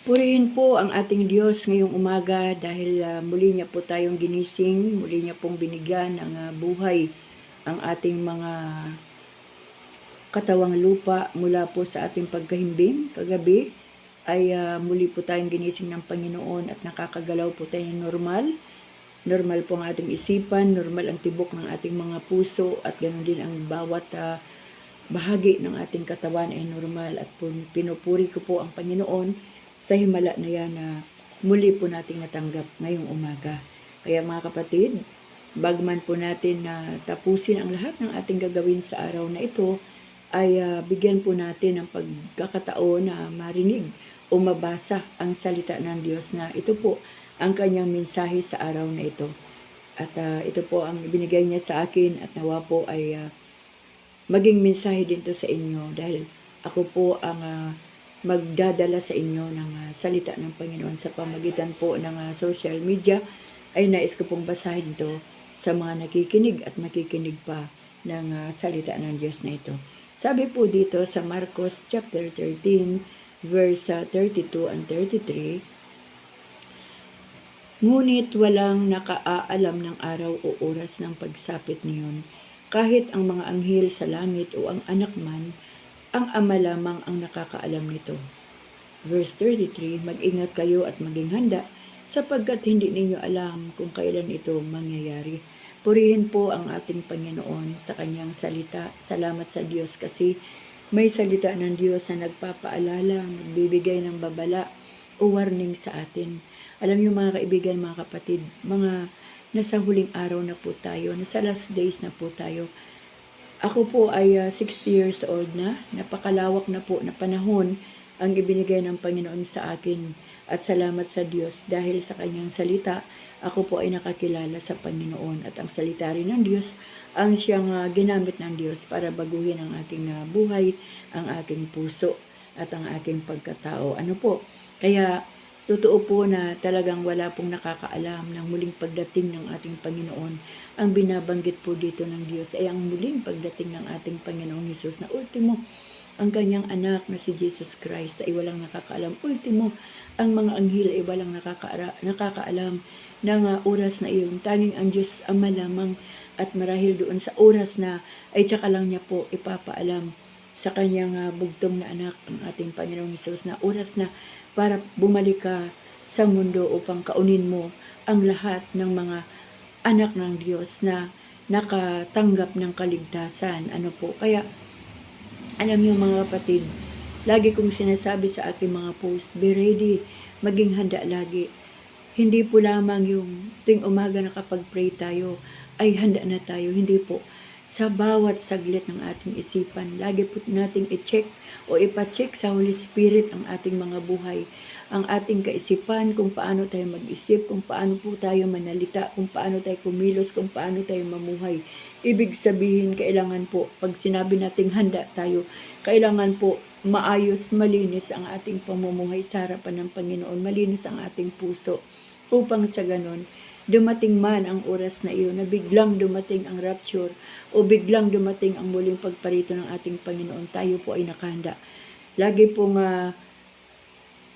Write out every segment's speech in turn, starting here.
Purihin po ang ating Diyos ngayong umaga dahil ah, muli niya po tayong ginising, muli niya pong binigyan ng ah, buhay ang ating mga katawang lupa mula po sa ating pagkahimbing kagabi ay ah, muli po tayong ginising ng Panginoon at nakakagalaw po tayo ng normal. Normal po ang ating isipan, normal ang tibok ng ating mga puso at ganoon din ang bawat ah, bahagi ng ating katawan ay normal at pinupuri ko po ang Panginoon sa himala na yan na muli po nating natanggap ngayong umaga. Kaya mga kapatid, bagman po natin na tapusin ang lahat ng ating gagawin sa araw na ito, ay ah, bigyan po natin ng pagkakataon na marinig o mabasa ang salita ng Diyos na ito po ang kanyang mensahe sa araw na ito. At ah, ito po ang binigay niya sa akin at nawa po ay ah, maging mensahe din to sa inyo dahil ako po ang ah, magdadala sa inyo ng ah, salita ng Panginoon sa pamagitan po ng ah, social media ay nais ko pong basahin to sa mga nakikinig at makikinig pa ng ah, salita ng Diyos na ito. Sabi po dito sa Marcos chapter 13 verse ah, 32 and 33 Ngunit walang nakaaalam ng araw o oras ng pagsapit niyon, kahit ang mga anghel sa langit o ang anak man, ang ama lamang ang nakakaalam nito. Verse 33, Mag-ingat kayo at maging handa, sapagkat hindi ninyo alam kung kailan ito mangyayari. Purihin po ang ating Panginoon sa kanyang salita. Salamat sa Diyos kasi may salita ng Diyos na nagpapaalala, nagbibigay ng babala o warning sa atin. Alam niyo mga kaibigan, mga kapatid, mga nasa huling araw na po tayo, nasa last days na po tayo. Ako po ay ah, 60 years old na, napakalawak na po na panahon ang ibinigay ng Panginoon sa akin. At salamat sa Diyos dahil sa kanyang salita, ako po ay nakakilala sa Panginoon. At ang salita rin ng Diyos, ang siyang ah, ginamit ng Diyos para baguhin ang aking ah, buhay, ang aking puso, at ang aking pagkatao. Ano po? Kaya Totoo po na talagang wala pong nakakaalam ng muling pagdating ng ating Panginoon. Ang binabanggit po dito ng Diyos ay ang muling pagdating ng ating Panginoong Hesus na ultimo, ang kanyang anak na si Jesus Christ ay walang nakakaalam. Ultimo, ang mga anghel ay walang nakakaalam ng uh, oras na iyon. Tanging ang Diyos Ama lamang at marahil doon sa oras na ay tsaka lang niya po ipapaalam sa kanyang uh, bugtong na anak, ang ating Panginoong Hesus na oras na para bumalik ka sa mundo upang kaunin mo ang lahat ng mga anak ng Diyos na nakatanggap ng kaligtasan. Ano po? Kaya, alam niyo mga kapatid, lagi kong sinasabi sa aking mga post, be ready, maging handa lagi. Hindi po lamang yung tuwing umaga nakapag-pray tayo, ay handa na tayo. Hindi po. Sa bawat saglit ng ating isipan, lagi po nating i-check o ipacheck sa Holy Spirit ang ating mga buhay, ang ating kaisipan, kung paano tayo mag-isip, kung paano po tayo manalita, kung paano tayo kumilos, kung paano tayo mamuhay. Ibig sabihin, kailangan po, pag sinabi nating handa tayo, kailangan po maayos, malinis ang ating pamumuhay sa harapan ng Panginoon, malinis ang ating puso, upang sa ganon, dumating man ang oras na iyon na biglang dumating ang rapture o biglang dumating ang muling pagparito ng ating Panginoon, tayo po ay nakahanda. Lagi pong uh,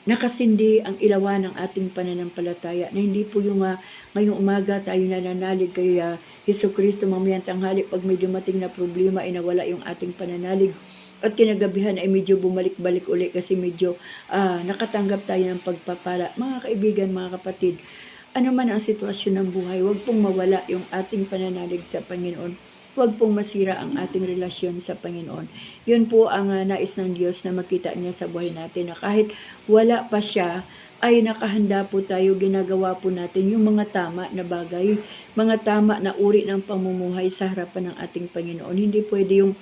nakasindi ang ilawan ng ating pananampalataya na hindi po yung uh, ngayong umaga tayo nananalig kay uh, Heso Kristo mamayang tanghali pag may dumating na problema ay nawala yung ating pananalig at kinagabihan ay medyo bumalik-balik uli kasi medyo uh, nakatanggap tayo ng pagpapala. Mga kaibigan, mga kapatid, ano man ang sitwasyon ng buhay, huwag pong mawala yung ating pananalig sa Panginoon. Huwag pong masira ang ating relasyon sa Panginoon. Yun po ang uh, nais ng Diyos na makita niya sa buhay natin na kahit wala pa siya, ay nakahanda po tayo, ginagawa po natin yung mga tama na bagay, mga tama na uri ng pamumuhay sa harapan ng ating Panginoon. Hindi pwede yung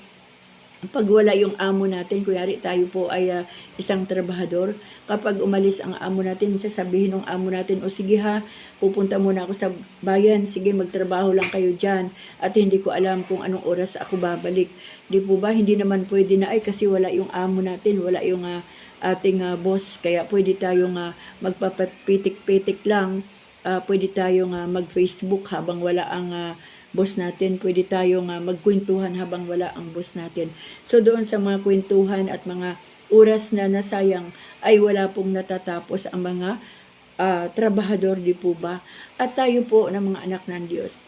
pag wala yung amo natin, kuyari tayo po ay uh, isang trabahador, kapag umalis ang amo natin, sasabihin ng amo natin, o sige ha, pupunta muna ako sa bayan, sige magtrabaho lang kayo dyan, at hindi ko alam kung anong oras ako babalik. Di po ba, hindi naman pwede na, ay kasi wala yung amo natin, wala yung uh, ating uh, boss, kaya pwede tayong uh, magpapapitik-pitik lang, uh, pwede tayong uh, mag-Facebook habang wala ang uh, boss natin. Pwede tayong uh, magkwentuhan habang wala ang boss natin. So doon sa mga kwentuhan at mga oras na nasayang ay wala pong natatapos ang mga ah, trabahador, di po ba? At tayo po ng mga anak ng Diyos.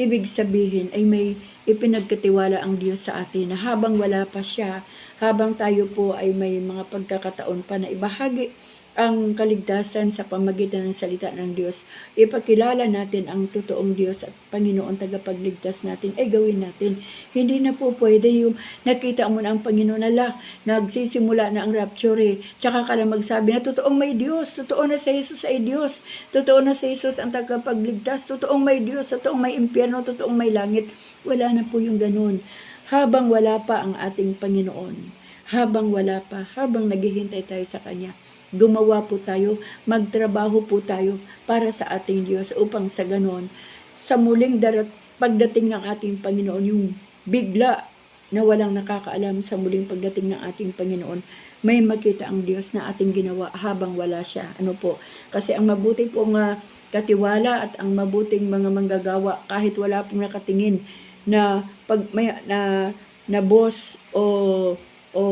Ibig sabihin ay may ipinagkatiwala ang Diyos sa atin na habang wala pa siya, habang tayo po ay may mga pagkakataon pa na ibahagi ang kaligtasan sa pamagitan ng salita ng Diyos, ipakilala natin ang totoong Diyos at Panginoon tagapagligtas natin, ay gawin natin. Hindi na po pwede yung nakita mo na ang Panginoon ala, nagsisimula na ang rapture eh. Tsaka ka lang magsabi na totoong may Diyos, totoo na si Jesus ay Diyos, totoo na si Jesus ang tagapagligtas, totoong may Diyos, totoong may impyerno, totoong may langit. Wala na po yung ganun. Habang wala pa ang ating Panginoon, habang wala pa, habang naghihintay tayo sa Kanya, gumawa po tayo, magtrabaho po tayo para sa ating Diyos upang sa ganon, sa muling darat, pagdating ng ating Panginoon, yung bigla na walang nakakaalam sa muling pagdating ng ating Panginoon, may makita ang Diyos na ating ginawa habang wala siya. Ano po? Kasi ang mabuti pong uh, katiwala at ang mabuting mga manggagawa kahit wala pong nakatingin na pag may na na boss o o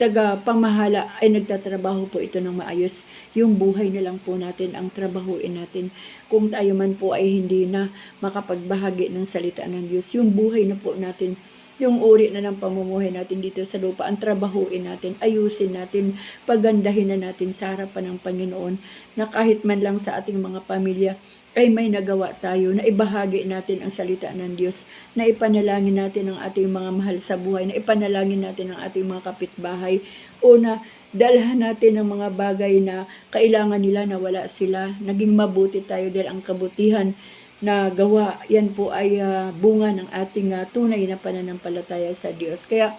taga pamahala ay nagtatrabaho po ito ng maayos. Yung buhay na lang po natin ang trabahuin natin. Kung tayo man po ay hindi na makapagbahagi ng salita ng Diyos, yung buhay na po natin, yung uri na ng pamumuhay natin dito sa lupa, ang trabahuin natin, ayusin natin, pagandahin na natin sa harapan ng Panginoon na kahit man lang sa ating mga pamilya, ay may nagawa tayo na ibahagi natin ang salita ng Diyos, na ipanalangin natin ang ating mga mahal sa buhay, na ipanalangin natin ang ating mga kapitbahay, o na dalhan natin ang mga bagay na kailangan nila na wala sila, naging mabuti tayo dahil ang kabutihan na gawa, yan po ay ah, bunga ng ating ah, tunay na pananampalataya sa Diyos. Kaya,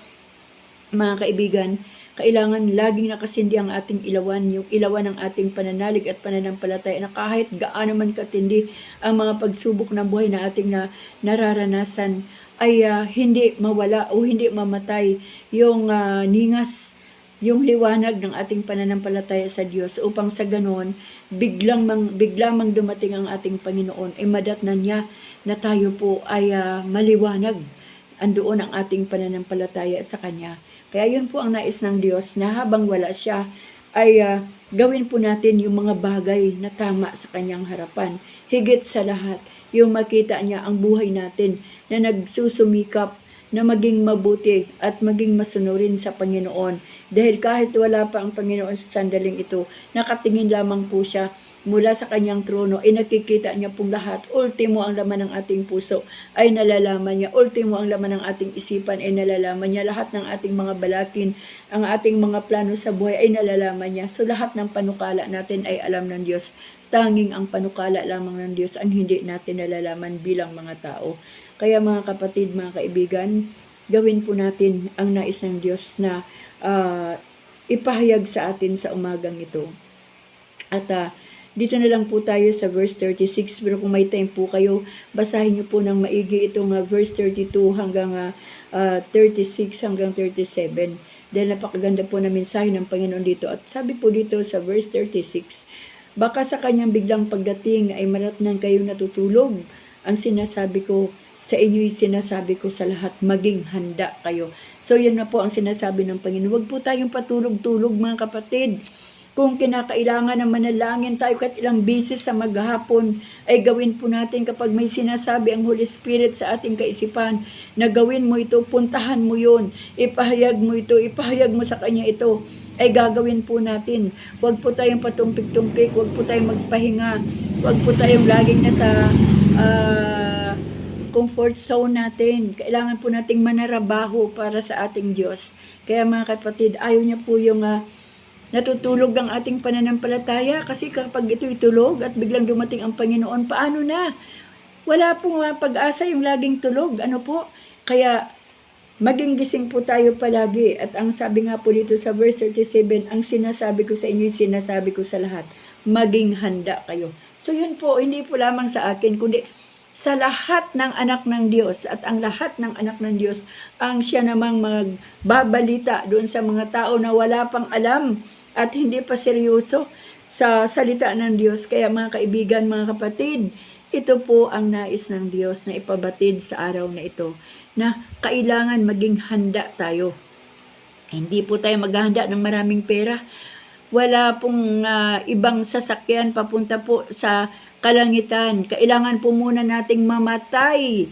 mga kaibigan, kailangan laging nakasindi ang ating ilawan, yung ilawan ng ating pananalig at pananampalataya na kahit gaano man katindi ang mga pagsubok ng buhay na ating na nararanasan ay ah, hindi mawala o hindi mamatay yung ah, ningas yung liwanag ng ating pananampalataya sa Diyos upang sa ganon biglang mang, bigla mang dumating ang ating Panginoon ay madatnan niya na tayo po ay ah, maliwanag andoon ang ating pananampalataya sa Kanya. Kaya yun po ang nais ng Diyos na habang wala siya, ay ah, gawin po natin yung mga bagay na tama sa kanyang harapan. Higit sa lahat, yung makita niya ang buhay natin na nagsusumikap na maging mabuti at maging masunurin sa Panginoon. Dahil kahit wala pa ang Panginoon sa sandaling ito, nakatingin lamang po siya mula sa kanyang trono, ay nakikita niya pong lahat. Ultimo ang laman ng ating puso ay nalalaman niya. Ultimo ang laman ng ating isipan ay nalalaman niya. Lahat ng ating mga balakin, ang ating mga plano sa buhay ay nalalaman niya. So lahat ng panukala natin ay alam ng Diyos. Tanging ang panukala lamang ng Diyos ang hindi natin nalalaman bilang mga tao. Kaya mga kapatid, mga kaibigan, gawin po natin ang nais ng Diyos na ah, ipahayag sa atin sa umagang ito. At ah, dito na lang po tayo sa verse 36. Pero kung may time po kayo, basahin niyo po ng maigi itong ah, verse 32 hanggang ah, ah, 36 hanggang 37. Dahil napakaganda po na mensahe ng Panginoon dito. At sabi po dito sa verse 36, Baka sa kanyang biglang pagdating ay maratnan kayo natutulog. Ang sinasabi ko sa inyo'y sinasabi ko sa lahat, maging handa kayo. So yan na po ang sinasabi ng Panginoon. Huwag po tayong patulog-tulog mga kapatid. Kung kinakailangan na manalangin tayo kahit ilang bisis sa maghapon, ay gawin po natin kapag may sinasabi ang Holy Spirit sa ating kaisipan, na gawin mo ito, puntahan mo yun, ipahayag mo ito, ipahayag mo sa Kanya ito, ay gagawin po natin. Huwag po tayong patumpik-tumpik, huwag po tayong magpahinga, huwag po tayong laging nasa ah, comfort zone natin. Kailangan po nating manarabaho para sa ating Diyos. Kaya mga kapatid, ayaw niya po yung ah, natutulog ang ating pananampalataya kasi kapag ito'y tulog at biglang dumating ang Panginoon, paano na? Wala pong ah, pag-asa yung laging tulog. Ano po? Kaya maging gising po tayo palagi. At ang sabi nga po dito sa verse 37, ang sinasabi ko sa inyo, sinasabi ko sa lahat, maging handa kayo. So yun po, hindi po lamang sa akin, kundi sa lahat ng anak ng Diyos at ang lahat ng anak ng Diyos ang siya namang magbabalita doon sa mga tao na wala pang alam at hindi pa seryoso sa salita ng Diyos. Kaya mga kaibigan, mga kapatid, ito po ang nais ng Diyos na ipabatid sa araw na ito na kailangan maging handa tayo. Hindi po tayo maghahanda ng maraming pera. Wala pong ah, ibang sasakyan papunta po sa kalangitan. Kailangan po muna nating mamatay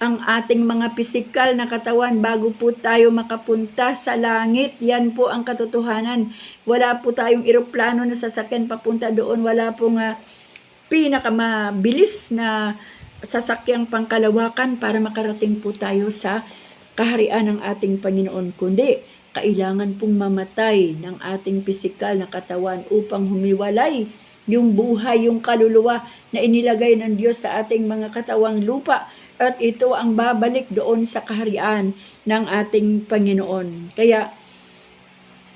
ang ating mga pisikal na katawan bago po tayo makapunta sa langit. Yan po ang katotohanan. Wala po tayong eroplano na sasakyan papunta doon. Wala pong uh, pinakamabilis na sasakyang pangkalawakan para makarating po tayo sa kaharian ng ating Panginoon. Kundi, kailangan pong mamatay ng ating pisikal na katawan upang humiwalay yung buhay, yung kaluluwa na inilagay ng Diyos sa ating mga katawang lupa at ito ang babalik doon sa kaharian ng ating Panginoon. Kaya,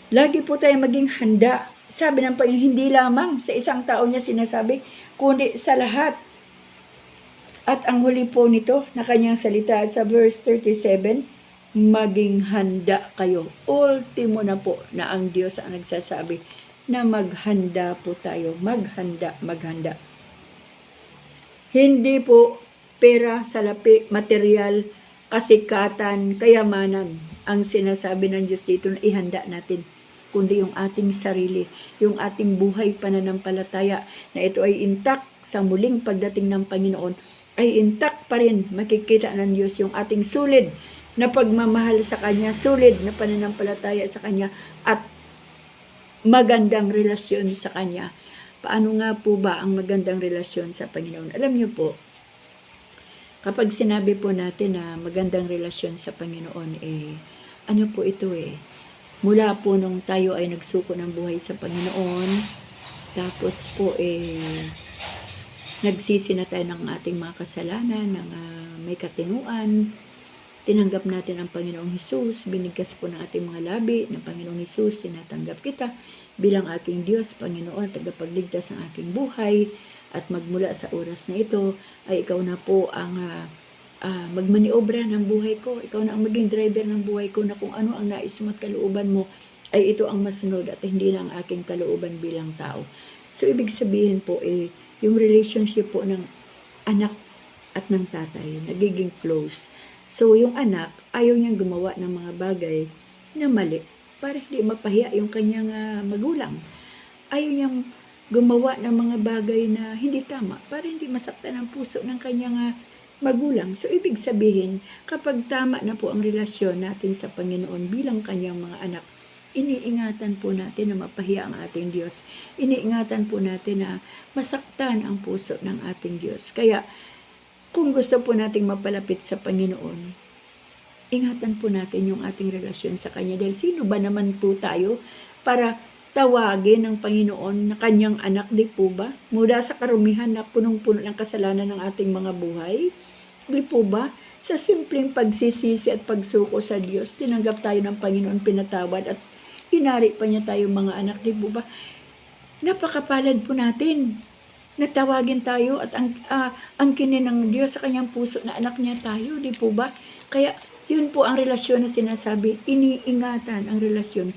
lagi po tayo maging handa. Sabi ng Panginoon, hindi lamang sa isang tao niya sinasabi, kundi sa lahat. At ang huli po nito na kanyang salita sa verse 37, maging handa kayo. Ultimo na po na ang Diyos ang nagsasabi na maghanda po tayo. Maghanda, maghanda. Hindi po pera, salapi, material, kasikatan, kayamanan ang sinasabi ng Diyos dito na ihanda natin kundi yung ating sarili, yung ating buhay pananampalataya na ito ay intact sa muling pagdating ng Panginoon ay intact pa rin makikita ng Diyos yung ating sulid na pagmamahal sa Kanya, sulid na pananampalataya sa Kanya at magandang relasyon sa Kanya. Paano nga po ba ang magandang relasyon sa Panginoon? Alam niyo po, kapag sinabi po natin na magandang relasyon sa Panginoon, eh, ano po ito eh, mula po nung tayo ay nagsuko ng buhay sa Panginoon, tapos po eh, nagsisi na tayo ng ating mga kasalanan, ng uh, may katinuan, tinanggap natin ang Panginoong Hesus, binigkas po ng ating mga labi ng Panginoong Hesus, tinatanggap kita bilang aking Diyos, Panginoon, tagapagligtas ng aking buhay, at magmula sa oras na ito, ay ikaw na po ang uh, uh, magmaniobra ng buhay ko. Ikaw na ang maging driver ng buhay ko na kung ano ang nais mo at kalooban mo ay ito ang masunod at hindi lang aking kalooban bilang tao. So, ibig sabihin po, eh, yung relationship po ng anak at ng tatay, nagiging close. So, yung anak, ayaw niyang gumawa ng mga bagay na mali para hindi mapahiya yung kanyang uh, magulang. Ayaw niyang gumawa ng mga bagay na hindi tama para hindi masaktan ang puso ng kanyang uh, magulang. So, ibig sabihin, kapag tama na po ang relasyon natin sa Panginoon bilang kanyang mga anak, iniingatan po natin na mapahiya ang ating Diyos. Iniingatan po natin na masaktan ang puso ng ating Diyos. Kaya, kung gusto po nating mapalapit sa Panginoon, ingatan po natin yung ating relasyon sa Kanya. Dahil sino ba naman po tayo para tawagin ng Panginoon na kanyang anak, di po ba? Mula sa karumihan na punong-puno ng kasalanan ng ating mga buhay, di po ba? Sa simpleng pagsisisi at pagsuko sa Diyos, tinanggap tayo ng Panginoon, pinatawad at hinari pa niya tayo mga anak, di po ba? Napakapalad po natin. Natawagin tayo at ang, uh, ang kinin ng Diyos sa kanyang puso na anak niya tayo, di po ba? Kaya yun po ang relasyon na sinasabi, iniingatan ang relasyon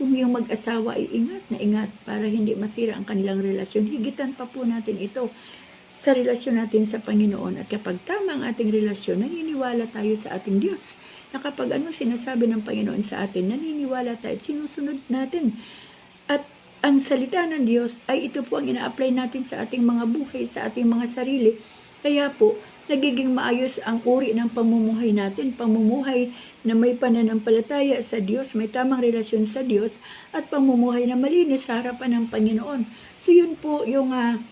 kung yung mag-asawa ay ingat na ingat para hindi masira ang kanilang relasyon, higitan pa po natin ito sa relasyon natin sa Panginoon. At kapag tama ang ating relasyon, naniniwala tayo sa ating Diyos. Na kapag ano sinasabi ng Panginoon sa atin, naniniwala tayo at sinusunod natin. At ang salita ng Diyos ay ito po ang ina-apply natin sa ating mga buhay, sa ating mga sarili. Kaya po, nagiging maayos ang uri ng pamumuhay natin, pamumuhay na may pananampalataya sa Diyos, may tamang relasyon sa Diyos, at pamumuhay na malinis sa harapan ng Panginoon. So yun po yung uh,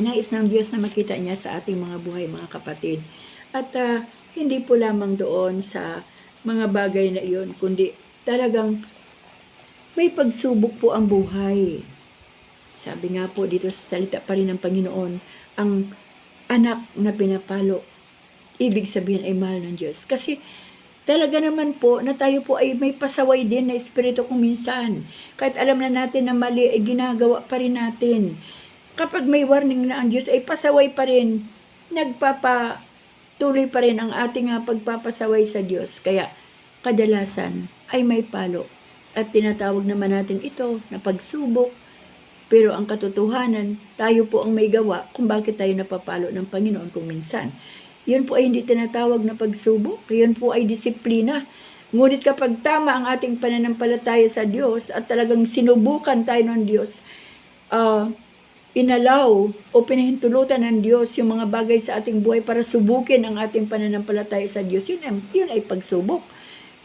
nais ng Diyos na makita niya sa ating mga buhay, mga kapatid. At uh, hindi po lamang doon sa mga bagay na iyon, kundi talagang may pagsubok po ang buhay. Sabi nga po dito sa salita pa rin ng Panginoon, ang anak na pinapalo, ibig sabihin ay mahal ng Diyos. Kasi talaga naman po na tayo po ay may pasaway din na espiritu kung minsan. Kahit alam na natin na mali, ay ginagawa pa rin natin. Kapag may warning na ang Diyos, ay pasaway pa rin. Nagpapa tuloy pa rin ang ating pagpapasaway sa Diyos. Kaya kadalasan ay may palo. At tinatawag naman natin ito na pagsubok, pero ang katotohanan, tayo po ang may gawa kung bakit tayo napapalo ng Panginoon kung minsan. Yun po ay hindi tinatawag na pagsubok. Yun po ay disiplina. Ngunit kapag tama ang ating pananampalataya sa Diyos at talagang sinubukan tayo ng Diyos, ah, inalaw o pinahintulutan ng Diyos yung mga bagay sa ating buhay para subukin ang ating pananampalataya sa Diyos, yun, yun ay pagsubok.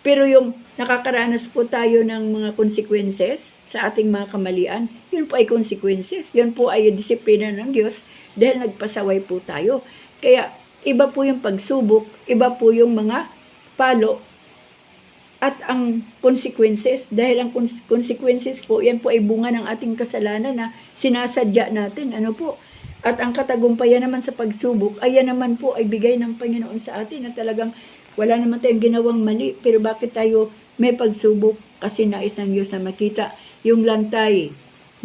Pero yung nakakaranas po tayo ng mga consequences sa ating mga kamalian, yun po ay consequences. Yun po ay disiplina ng Diyos dahil nagpasaway po tayo. Kaya iba po yung pagsubok, iba po yung mga palo at ang consequences, dahil ang cons- consequences po, yan po ay bunga ng ating kasalanan na sinasadya natin. Ano po? At ang katagumpayan naman sa pagsubok, ay yan naman po ay bigay ng Panginoon sa atin na talagang wala naman tayong ginawang mali. Pero bakit tayo may pagsubok? Kasi nais ng Diyos na makita yung lantay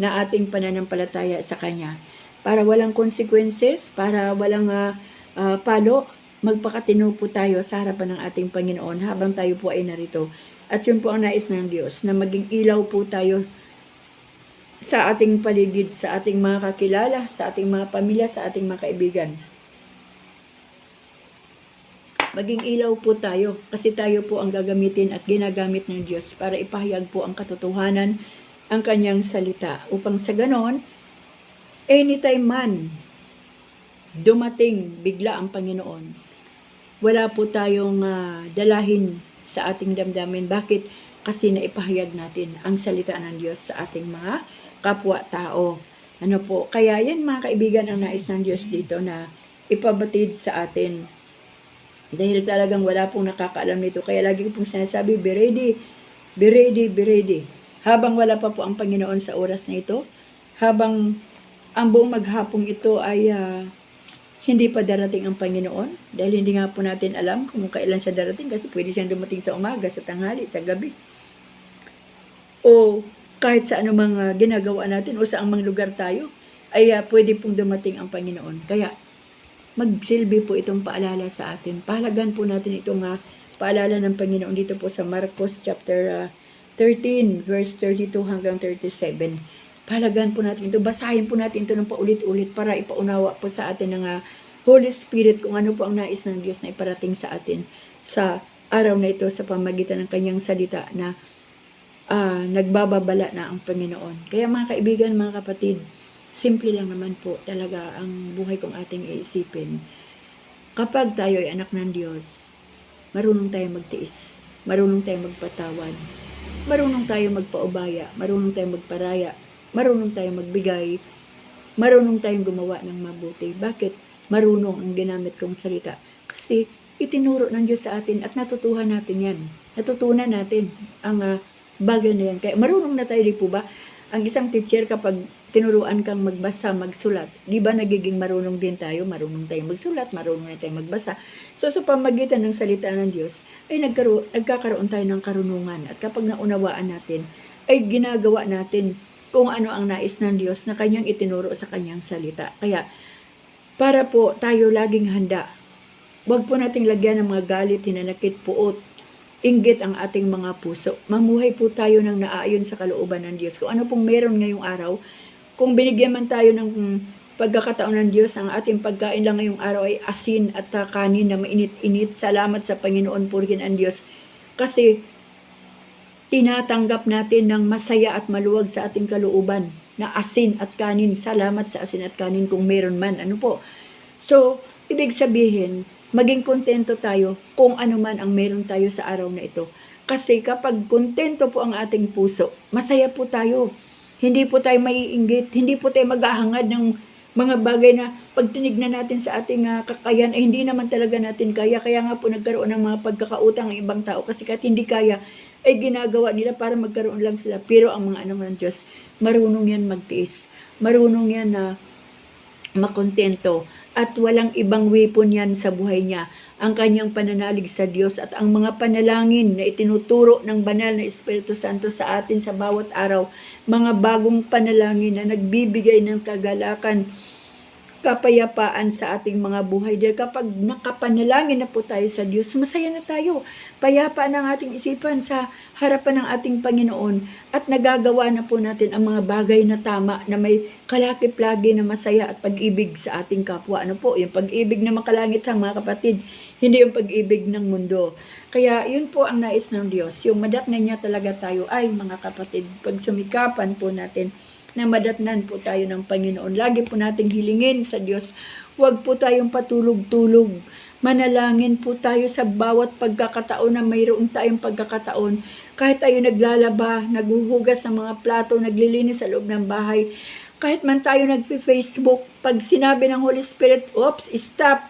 na ating pananampalataya sa Kanya. Para walang consequences, para walang ah, ah, palo, magpakatino po tayo sa harapan ng ating Panginoon habang tayo po ay narito. At yun po ang nais ng Diyos, na maging ilaw po tayo sa ating paligid, sa ating mga kakilala, sa ating mga pamilya, sa ating mga kaibigan. Maging ilaw po tayo kasi tayo po ang gagamitin at ginagamit ng Diyos para ipahayag po ang katotohanan, ang kanyang salita. Upang sa ganon, anytime man dumating bigla ang Panginoon, wala po tayong ah, dalahin sa ating damdamin. Bakit? Kasi naipahayag natin ang salita ng Diyos sa ating mga kapwa-tao. Ano po? Kaya yan mga kaibigan ang nais ng Diyos dito na ipabatid sa atin. Dahil talagang wala pong nakakaalam nito. Kaya lagi ko pong sinasabi, be ready, be ready, be ready. Habang wala pa po ang Panginoon sa oras na ito, habang ang buong maghapong ito ay ah, hindi pa darating ang Panginoon dahil hindi nga po natin alam kung kailan siya darating kasi pwede siyang dumating sa umaga, sa tanghali, sa gabi. O kahit sa anumang ah, ginagawa natin o sa amang lugar tayo, ay ah, pwede pong dumating ang Panginoon. Kaya magsilbi po itong paalala sa atin. Pahalagan po natin itong ah, paalala ng Panginoon dito po sa Marcos chapter ah, 13 verse 32 hanggang 37. Pahalagan po natin ito. Basahin po natin ito ng paulit-ulit para ipaunawa po sa atin ng ah, Holy Spirit kung ano po ang nais ng Diyos na iparating sa atin sa araw na ito sa pamagitan ng kanyang salita na ah, nagbababala na ang Panginoon. Kaya mga kaibigan, mga kapatid, simple lang naman po talaga ang buhay kong ating iisipin. Kapag tayo ay anak ng Diyos, marunong tayo magtiis, marunong tayo magpatawad, marunong tayo magpaubaya, marunong tayo magparaya, marunong tayo magbigay, marunong tayong gumawa ng mabuti. Bakit? Marunong ang ginamit kong salita. Kasi itinuro ng Diyos sa atin at natutuhan natin yan. Natutunan natin ang ah, bagay na yan. Kaya marunong na tayo, di po ba? Ang isang teacher kapag tinuruan kang magbasa, magsulat, di ba nagiging marunong din tayo? Marunong tayong magsulat, marunong na tayong magbasa. So sa pamagitan ng salita ng Diyos, ay nagkaroon, nagkakaroon tayo ng karunungan. At kapag naunawaan natin, ay ginagawa natin kung ano ang nais ng Diyos na kanyang itinuro sa kanyang salita. Kaya, para po tayo laging handa, huwag po nating lagyan ng mga galit, hinanakit, puot, inggit ang ating mga puso. Mamuhay po tayo ng naayon sa kalooban ng Diyos. Kung ano pong meron ngayong araw, kung binigyan man tayo ng pagkakataon ng Diyos, ang ating pagkain lang ngayong araw ay asin at uh, kanin na mainit-init. Salamat sa Panginoon, purihin ang Diyos. Kasi tinatanggap natin ng masaya at maluwag sa ating kalooban na asin at kanin. Salamat sa asin at kanin kung meron man. Ano po? So, ibig sabihin, maging kontento tayo kung ano man ang meron tayo sa araw na ito. Kasi kapag kontento po ang ating puso, masaya po tayo. Hindi po tayo maiinggit, hindi po tayo maghahangad ng mga bagay na pag natin sa ating ah, kakayan, ay hindi naman talaga natin kaya. Kaya nga po nagkaroon ng mga pagkakautang ang ibang tao kasi kahit hindi kaya, ay ginagawa nila para magkaroon lang sila. Pero ang mga anak ng Diyos, marunong yan magtiis. Marunong yan na makontento at walang ibang weapon yan sa buhay niya. Ang kanyang pananalig sa Diyos at ang mga panalangin na itinuturo ng banal na Espiritu Santo sa atin sa bawat araw, mga bagong panalangin na nagbibigay ng kagalakan kapayapaan sa ating mga buhay. Dahil kapag nakapanalangin na po tayo sa Diyos, masaya na tayo. Payapa ang ating isipan sa harapan ng ating Panginoon at nagagawa na po natin ang mga bagay na tama na may kalakip-lagi na masaya at pag-ibig sa ating kapwa. Ano po? Yung pag-ibig na makalangit ang mga kapatid, hindi yung pag-ibig ng mundo. Kaya yun po ang nais ng Diyos. Yung madatnan niya talaga tayo ay mga kapatid. Pag sumikapan po natin na madatnan po tayo ng Panginoon. Lagi po nating hilingin sa Diyos. Huwag po tayong patulog-tulog. Manalangin po tayo sa bawat pagkakataon na mayroon tayong pagkakataon. Kahit tayo naglalaba, naghuhugas ng mga plato, naglilinis sa loob ng bahay. Kahit man tayo nagpi-Facebook, pag sinabi ng Holy Spirit, oops, stop.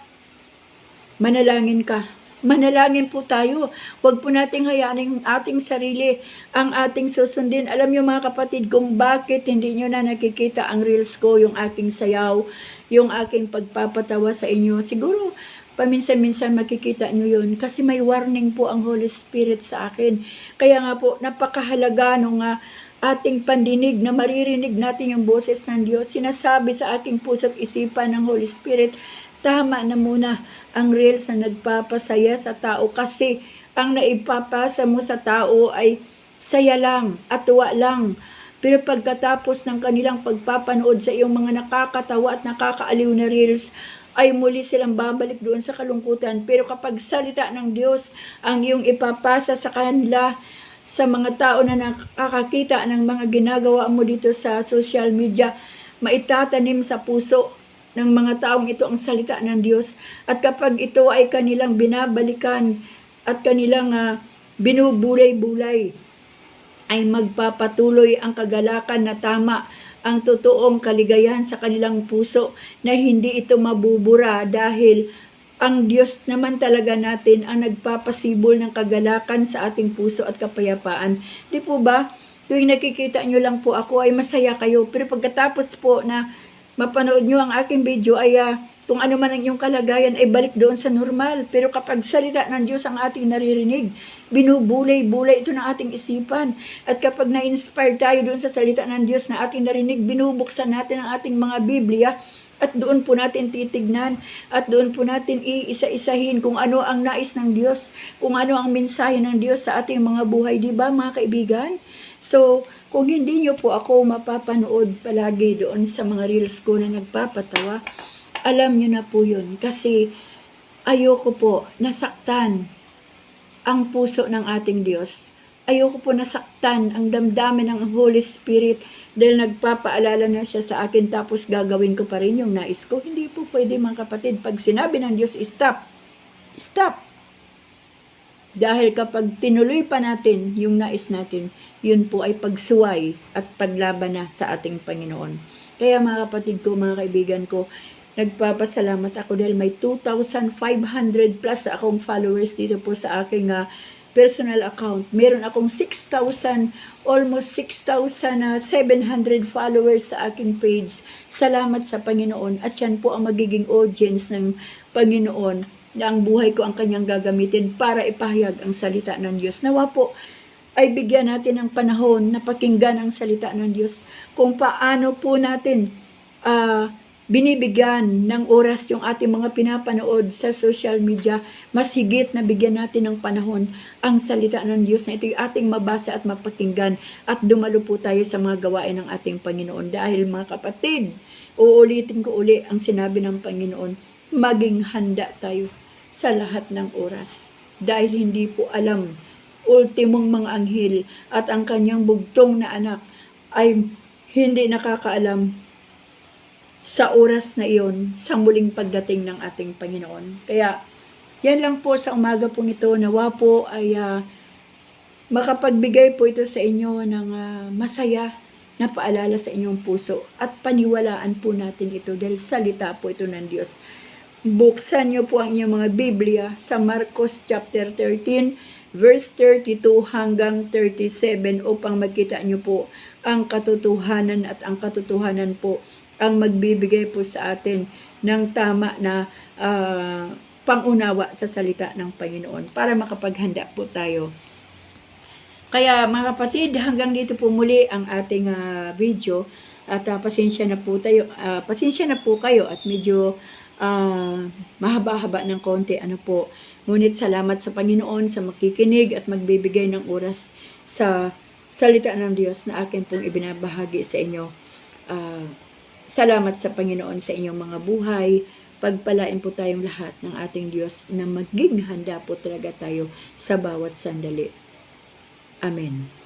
Manalangin ka manalangin po tayo. Huwag po nating hayaan ang ating sarili, ang ating susundin. Alam niyo mga kapatid kung bakit hindi niyo na nakikita ang reels ko, yung aking sayaw, yung aking pagpapatawa sa inyo. Siguro, paminsan-minsan makikita niyo yun kasi may warning po ang Holy Spirit sa akin. Kaya nga po, napakahalaga nung uh, ating pandinig na maririnig natin yung boses ng Diyos. Sinasabi sa aking puso't isipan ng Holy Spirit, tama na muna ang reels na nagpapasaya sa tao kasi ang naipapasa mo sa tao ay saya lang at tuwa lang. Pero pagkatapos ng kanilang pagpapanood sa iyong mga nakakatawa at nakakaaliw na reels, ay muli silang babalik doon sa kalungkutan. Pero kapag salita ng Diyos ang iyong ipapasa sa kanila, sa mga tao na nakakakita ng mga ginagawa mo dito sa social media, maitatanim sa puso ng mga taong ito ang salita ng Diyos. At kapag ito ay kanilang binabalikan at kanilang uh, binubulay-bulay, ay magpapatuloy ang kagalakan na tama ang totoong kaligayahan sa kanilang puso na hindi ito mabubura dahil ang Diyos naman talaga natin ang nagpapasibol ng kagalakan sa ating puso at kapayapaan. Di po ba? Tuwing nakikita nyo lang po ako ay masaya kayo. Pero pagkatapos po na mapanood nyo ang aking video ay uh, kung ano man ang iyong kalagayan ay balik doon sa normal. Pero kapag salita ng Diyos ang ating naririnig, binubulay-bulay ito ng ating isipan. At kapag na-inspire tayo doon sa salita ng Diyos na ating narinig, binubuksan natin ang ating mga Biblia at doon po natin titignan at doon po natin iisa-isahin kung ano ang nais ng Diyos, kung ano ang mensahe ng Diyos sa ating mga buhay, di ba mga kaibigan? So, kung hindi nyo po ako mapapanood palagi doon sa mga reels ko na nagpapatawa, alam nyo na po yun. Kasi ayoko po nasaktan ang puso ng ating Diyos. Ayoko po nasaktan ang damdamin ng Holy Spirit dahil nagpapaalala na siya sa akin tapos gagawin ko pa rin yung nais ko. Hindi po pwede mga kapatid. Pag sinabi ng Diyos, stop. Stop. Dahil kapag tinuloy pa natin yung nais natin, yun po ay pagsuway at paglaban na sa ating Panginoon. Kaya mga kapatid ko, mga kaibigan ko, nagpapasalamat ako dahil may 2,500 plus akong followers dito po sa aking uh, personal account. Meron akong 6,000, almost 6,700 followers sa aking page. Salamat sa Panginoon at yan po ang magiging audience ng Panginoon na ang buhay ko ang kanyang gagamitin para ipahayag ang salita ng Diyos. Nawa po ay bigyan natin ng panahon na pakinggan ang salita ng Diyos kung paano po natin uh, binibigyan ng oras yung ating mga pinapanood sa social media, mas higit na bigyan natin ng panahon ang salita ng Diyos na ito yung ating mabasa at mapakinggan at dumalo po tayo sa mga gawain ng ating Panginoon. Dahil mga kapatid, uulitin ko uli ang sinabi ng Panginoon, maging handa tayo sa lahat ng oras. Dahil hindi po alam, ultimong mga anghel at ang kanyang bugtong na anak ay hindi nakakaalam sa oras na iyon sa muling pagdating ng ating Panginoon. Kaya, yan lang po sa umaga pong ito. Nawa po ay uh, makapagbigay po ito sa inyo ng uh, masaya na paalala sa inyong puso at paniwalaan po natin ito dahil salita po ito ng Diyos. Buksan niyo po ang inyong mga Biblia sa Marcos chapter 13 verse 32 hanggang 37 upang makita niyo po ang katotohanan at ang katotohanan po ang magbibigay po sa atin ng tama na uh, pangunawa sa salita ng Panginoon para makapaghanda po tayo. Kaya mga kapatid, hanggang dito po muli ang ating uh, video At ah, pasensya na po tayo, ah, pasensya na po kayo at medyo ah, mahaba-haba ng konti ano po. Ngunit salamat sa Panginoon sa makikinig at magbibigay ng oras sa salita ng Diyos na akin pong ibinabahagi sa inyo. Ah, salamat sa Panginoon sa inyong mga buhay. Pagpalain po tayong lahat ng ating Diyos na maging handa po talaga tayo sa bawat sandali. Amen.